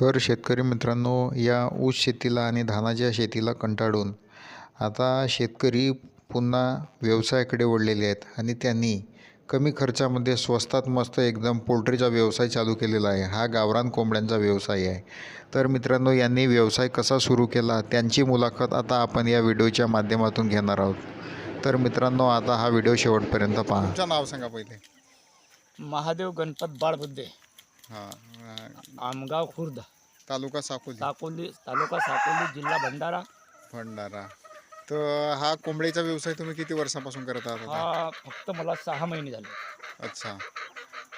तर शेतकरी मित्रांनो या ऊस शेतीला आणि धानाच्या शेतीला कंटाळून. आता शेतकरी पुन्हा व्यवसायाकडे वळलेले आहेत आणि त्यांनी कमी खर्चामध्ये स्वस्तात मस्त एकदम पोल्ट्रीचा व्यवसाय चालू केलेला आहे. हा गावरान कोंबड्यांचा व्यवसाय आहे. तर मित्रांनो यांनी व्यवसाय कसा सुरू केला त्यांची मुलाखत आता आपण या व्हिडिओच्या माध्यमातून घेणार आहोत. तर मित्रांनो आता हा व्हिडिओ शेवटपर्यंत पहा. तुमचं नाव सांगा पहिले. महादेव गणपत बाळबुद्धे. हां आमगाव खुर्द. तालुका साकोली. साकोली तालुका साकोली जिल्हा भंडारा. भंडारा. तर हा कोंबडीचा व्यवसाय तुम्ही किती वर्षापासून करत आहात आता? हा फक्त मला सहा महिने झाले. अच्छा.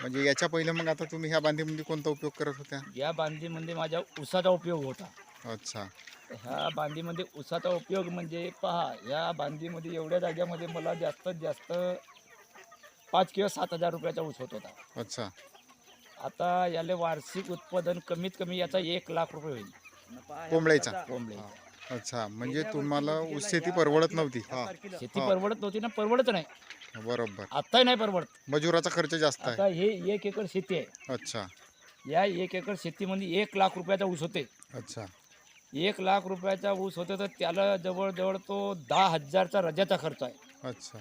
म्हणजे याच्या पहिले मग आता तुम्ही ह्या बांधीमध्ये कोणता उपयोग करत होत्या? या बांधीमध्ये माझ्या उसाचा उपयोग होता. अच्छा. ह्या बांधीमध्ये उसाचा उपयोग म्हणजे पहा या बांधीमध्ये एवढ्या जाग्यामध्ये मला जास्तीत जास्त पाच किंवा सात हजार रुपयाचा ऊस होत होता. अच्छा. आता याले वार्षिक उत्पादन कमीत कमी याचा एक लाख रुपये होईल. कोंबड्याचा? कोंबडे. अच्छा म्हणजे तुम्हाला ऊस शेती परवडत नव्हती. हा. शेती परवडत नव्हती ना परवडत नाही. बरोबर. आत्ताही नाही परवडत. मजुराचा खर्च जास्त आहे. आता हे एक एकर शेती आहे. अच्छा. या एक एकर शेतीमध्ये एक लाख रुपयाचा ऊस होते. अच्छा. एक लाख रुपयाचा ऊस होते तर त्याला जवळजवळ तो दहा हजारचा रजाचा खर्च आहे. अच्छा.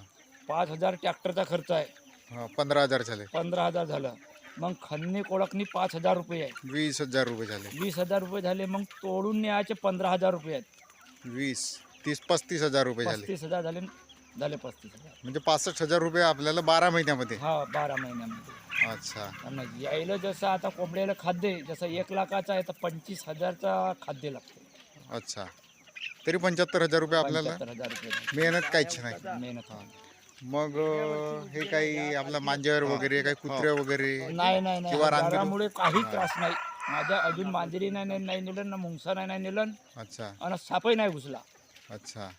पाच हजार ट्रॅक्टरचा खर्च आहे. हा पंधरा हजार झाले. पंधरा हजार झालं. मग खन्नी कोळकनी पाच हजार रुपये आहे वीस हजार रुपये झाले. वीस हजार रुपये झाले मग तोडून न्यायचे पंधरा हजार रुपये आहेत. वीस तीस पस्तीस हजार रुपये झाले. पस्तीस हजार झाले झाले पस्तीस हजार. म्हणजे पासष्ट हजार रुपये आपल्याला बारा महिन्यामध्ये. हा बारा महिन्यामध्ये. अच्छा. आणि यायला जसं आता कोंबड्याला खाद्य जसं एक लाखाचा आहे तर पंचवीस हजारचा खाद्य लागतो. अच्छा. तरी पंच्याहत्तर हजार रुपये आपल्याला पंच्याहत्तर हजार रुपये. मेहनत काहीच नाही. मेहनत मग हे काही आपला मांजर वगैरे काही कुत्रे वगैरे नाही नाही नाही. किंवा आजारामुळे काही त्रास नाही. माझ्या अजून मांजरी नाही नाही नाही नेलं ना मुंगसा नाही नाही नेलं अच्छा. आणि सापही नाही घुसला. अच्छा.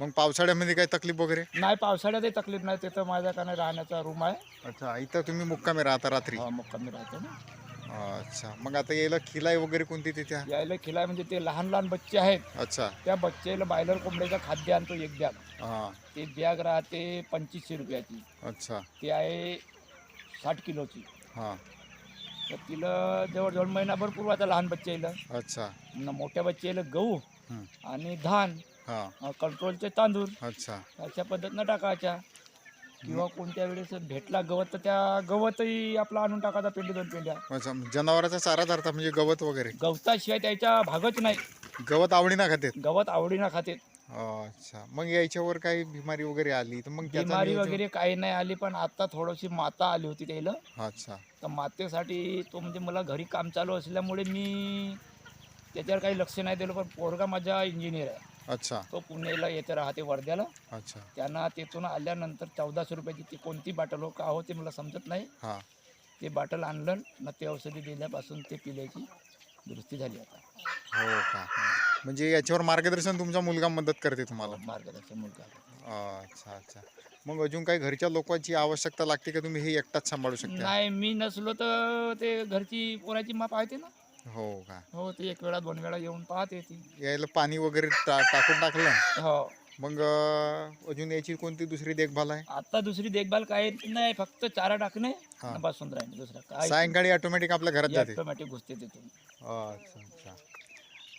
मग पावसाळ्यामध्ये काही तकलीफ वगैरे? नाही पावसाळ्यातही तकलीफ नाही. तिथं माझ्याकडे राहण्याचा रूम आहे. अच्छा इथं तुम्ही मुक्कामी राहता रात्री. हा, मग कमी राहतो ना. अच्छा. मग आता यायला खिलाई वगैरे कोणती तिथे? यायला खिलाय म्हणजे ते लहान लहान बच्चे आहेत. अच्छा. त्या बच्चेला बायलर कोंबड्याचं खाद्य आणतो एक बॅग. हां. ते बॅग राहते पंचवीसशे रुपयाची. अच्छा. ती आहे साठ किलोची. हां. तर तिला जवळजवळ महिनाभर पुरवायचा लहान बच्चेला अच्छा. न मोठ्या बच्चेला गहू हं. आणि धान हां. कंट्रोलचे तांदूळ. अच्छा. अशा पद्धतीनं टाकायच्या. किंवा कोणत्या वेळेस भेटला गवत तर त्या गवतही आपला आणून टाकायचा पेंडी दोन पेंड्या. अच्छा जनावराचा चारा धरता म्हणजे गवत वगैरे. गवताशिवाय त्याच्या भागच नाही. गवत आवडीना खाते गवत आवडीना खाते अच्छा मग याच्यावर काही बिमारी वगैरे आली तर मग त्याचा बिमारी नियोजन- वगैरे काही नाही आली पण आता थोडीशी माता आली होती त्याला. अच्छा. तर मातेसाठी तो म्हणजे मला घरी काम चालू असल्यामुळे मी त्याच्यावर काही लक्ष नाही दिलं पण पोरगा माझा इंजिनियर आहे. अच्छा. तो पुण्याला येते राहते वर्ध्याला. अच्छा. त्यांना तिथून आल्यानंतर चौदाशे रुपयाची ती कोणती बाटल हो का हो ते मला समजत नाही. हां. ते बाटल आणलं ना ते औषधी दिल्यापासून ते पिल्याची दुरुस्ती झाली आता. हो का? म्हणजे याच्यावर मार्गदर्शन तुमचा मुलगा मदत करते तुम्हाला? मार्गदर्शन मुलगा अच्छा अच्छा. मग अजून काही घरच्या लोकांची आवश्यकता लागते का? तुम्ही हे एकटाच सांभाळू शकता? नाही मी नसलो तर ते घरची पोराची मा पाहते ना? हो का? हो ते एक वेळा दोन वेळा येऊन पाहते ती. यायला पाणी वगैरे टा टाकून टाकलं? हो. मग अं, अजून याची कोणती दुसरी देखभाल आहे? आता दुसरी देखभाल काय नाही फक्त चारा टाकणे हा. आणि बसून राहणे दुसरा काय सायंकाळी ऑटोमॅटिक आपल्या घरात जाते. ऑटोमॅटिक घुसते तिथून. अच्छा अच्छा.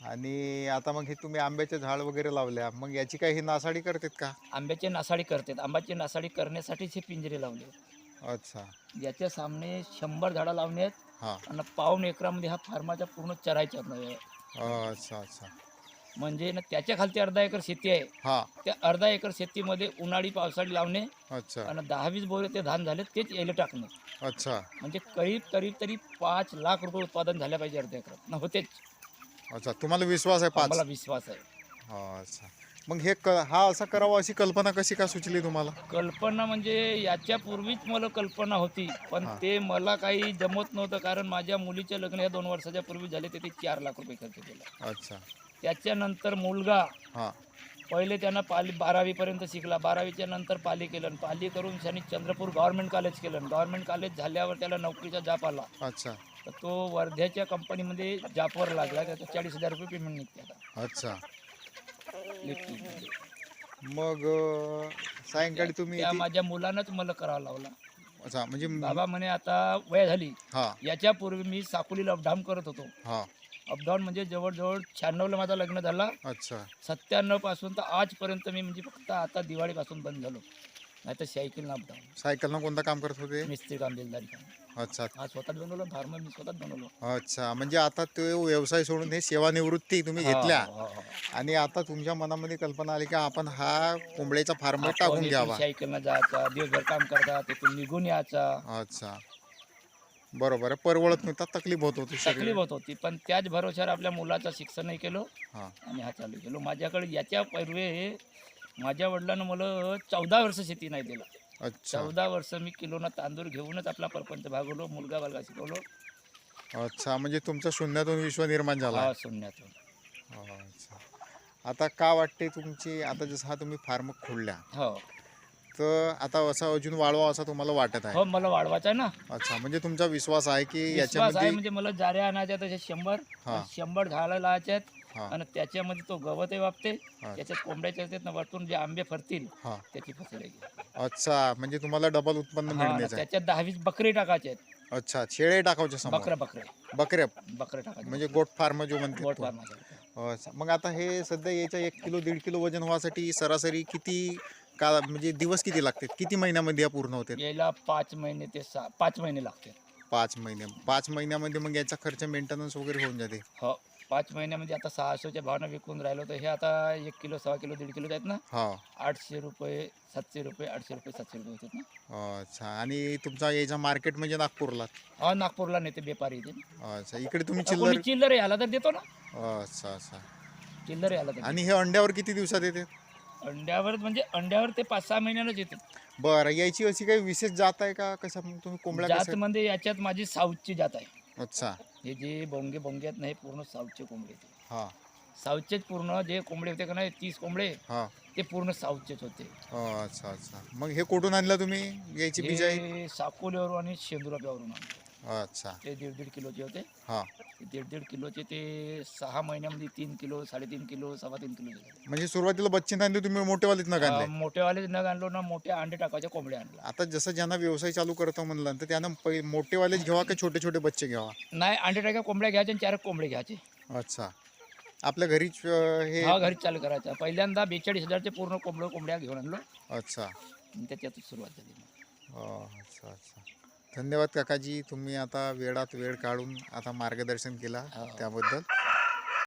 आणि आता मग हे तुम्ही आंब्याचे झाड वगैरे लावल्या मग याची काही नासाडी करतात का? आंब्याची नासाडी करतात. आंब्याची नासाडी करण्यासाठीच हे पिंजरे लावले. अच्छा. याच्या सामने शंभर झाडं लावणे हां. आणि पाऊन एकरामध्ये हा फार्माचा पूर्ण चरायचा आहे. अच्छा अच्छा. म्हणजे ना त्याच्या खालती अर्धा एकर शेती आहे. हां. त्या अर्धा एकर शेतीमध्ये उन्हाळी पावसाळी लावणे अच्छा. आणि दहा वीस बोरे ते धान झाले तेच यायला टाकणे. अच्छा. म्हणजे करीब करीब तरी पाच लाख रुपये उत्पादन झाल्या पाहिजे अर्ध्या एकरात न होतेच. अच्छा तुम्हाला विश्वास आहे पाच? मला विश्वास आहे. अच्छा. मग हे क हा असा करावा अशी कल्पना कशी का सुचली तुम्हाला? कल्पना म्हणजे याच्यापूर्वीच मला कल्पना होती पण. ते मला काही जमत नव्हतं कारण माझ्या मुलीचे लग्न या दोन वर्षाच्या पूर्वी झाले ते ते चार लाख रुपये खर्च केला. अच्छा. त्याच्यानंतर मुलगा हां. पहिले त्यानं पाली बारावीपर्यंत शिकला. बारावीच्या नंतर पाली केलं पाली करून त्यांनी चंद्रपूर गव्हर्नमेंट कॉलेज केलं गव्हर्नमेंट कॉलेज झाल्यावर त्याला नोकरीचा जाप आला. अच्छा. तर तो वर्ध्याच्या कंपनीमध्ये जापवर लागला. त्याचा चाळीस हजार रुपये पेमेंट निघते आता. अच्छा. मग सायंकाळी तुम्ही त्या माझ्या मुलानंच मला करावं लावला. अच्छा म्हणजे बाबा म्हणे आता वय झाली. हां. याच्यापूर्वी मी साकोलीला अपडाऊन करत होतो. हां. अपडाऊन म्हणजे जवळजवळ शहाण्णवला माझं लग्न झालं. अच्छा. सत्त्याण्णवपासून तर आजपर्यंत मी म्हणजे फक्त आता दिवाळीपासून बंद झालो. नाही तर सायकलनं अपडाऊन सायकलनं कोणतं काम करत होते? मिस्त्री काम बेलदारी काम. अच्छा हा स्वतःच बनवलं फार्म मी स्वतःच बनवलो. अच्छा म्हणजे आता तो व्यवसाय सोडून हे सेवानिवृत्ती तुम्ही घेतल्या. हो, हो, हो. आणि आता तुमच्या मनामध्ये कल्पना आली की आपण हा कोंबड्याचा फार्म टाकून इथून घ्यावा. सायकलनं जायचा दिवसभर काम करता तिथून निघून यायचा. अच्छा. बरोबर आहे. परवडत नव्हता तकलीफ होत होती तकलीफ होत होती पण त्याच भरोश्यावर आपल्या मुलाचं शिक्षणही केलं हा. आणि हा चालू केलो. माझ्याकडे याच्या पहिले माझ्या वडिलांना मला चौदा वर्ष शेती नाही दिलं. अच्छा. चौदा वर्ष मी किलोनं तांदूळ घेऊनच आपला परपंच भागवलो मुलगा बालगा शिकवलो. अच्छा म्हणजे तुमचा शून्यातून विश्व निर्माण झाला. हा शून्यातून. अच्छा. आता का वाटते तुमची आता जसं हा तुम्ही फार्म खोलल्या हो. तर आता असं अजून वाढवा असं तुम्हाला वाटत आहे. हो मला वाढवायचा आहे ना. अच्छा म्हणजे तुमचा विश्वास आहे की विश्वास आहे याच्यामध्ये म्हणजे मला जाऱ्या आणायच्या तसे शंभर. हा. शंभर झाडं हा आणि त्याच्यामध्ये तो गवतही वापते. त्याच्यात कोंबड्याच्या आहेत ना वरतून जे आंबे फरतील त्याची फसल अच्छा म्हणजे तुम्हाला डबल उत्पन्न मिळण्याचं आहे. त्याच्यात दहावीस बकरी टाकायचे आहेत. अच्छा शेळे टाकावचे समोर. बकऱ्या बकरे. बकऱ्या. बकरे टाकायचे. म्हणजे गोट फार्म जो म्हणते गोट तो. फार्माचे अच्छा मग आता हे सध्या याच्या एक किलो दीड किलो वजन व्हासाठी सरासरी किती का म्हणजे दिवस किती लागतात? किती महिन्यामध्ये या पूर्ण होते यायला पाच महिने ते सहा पाच महिने लागते पाच महिने. पाच महिन्यामध्ये मग याचा खर्च मेंटेनन्स वगैरे होऊन जाते. हो. पाच महिन्यामध्ये आता सहाशेच्या भावानं विकून राहिलो तर हे आता एक किलो सहा किलो दीड किलो आहेत ना? हा. आठशे रुपये सातशे रुपये आठशे रुपये सातशे रुपये होतात ना? अच्छा. आणि तुमचा याचा मार्केट म्हणजे नागपूरला? हा नागपूरला नेते व्यापारी इथे अच्छा. इकडे तुम्ही चिल्लर चिल्लर आला तर देतो ना. अच्छा अच्छा. चिल्लर आला तर आणि हे अंड्यावर किती दिवसात येते? अंड्यावर म्हणजे अंड्यावर ते पाच सहा महिन्यानंच येते. बरं. याची अशी काही विशेष जात आहे का? कसं मग तुम्ही कोंबड्या जात कसं मध्ये याच्यात माझी साऊथची जात आहे. अच्छा. हे जे बोंगे बोंगे आहेत ना हे पूर्ण साऊथचे कोंबडे होते हा. साऊथचेच पूर्ण जे कोंबडे होते का नाही तीस कोंबडे हा. ते पूर्ण साऊथचेच होते. अच्छा अच्छा. मग हे कुठून आणलं तुम्ही? याची बीज आहे हे साकोलीवरून आणि शेंदुराप्यावरून आणले. अच्छा. ते दीड दीड किलोचे होते. हा. ते दीड दीड किलोचे ते सहा महिन्यामध्ये तीन किलो साडेतीन किलो सव्वा तीन किलो झाले. म्हणजे सुरुवातीला बच्चे नांदे तुम्ही मोठेवालेच न अं, आणले मोठेवाले नग आणलो ना मोठे अंडे टाकायचे कोंबडे आणला आता जसं ज्यांना व्यवसाय चालू करतो म्हणलं तर त्यांना पै- मोठेवालेच घ्यावा का छोटे छोटे बच्चे घ्यावा? नाही अंडे टाका कोंबड्या घ्यायचे आणि चार कोंबडे घ्यायचे. अच्छा. आपल्या घरीच अं, हे हा घरीच चालू करायचा. पहिल्यांदा बेचाळीस हजारचे पूर्ण कोंबडं कोंबड्या घेऊन आणलो. अच्छा. आणि त्याच्यातच सुरुवात झाली अं, अच्छा अच्छा. धन्यवाद काकाजी तुम्ही आता वेळात वेळ काढून आता मार्गदर्शन केला हो. त्याबद्दल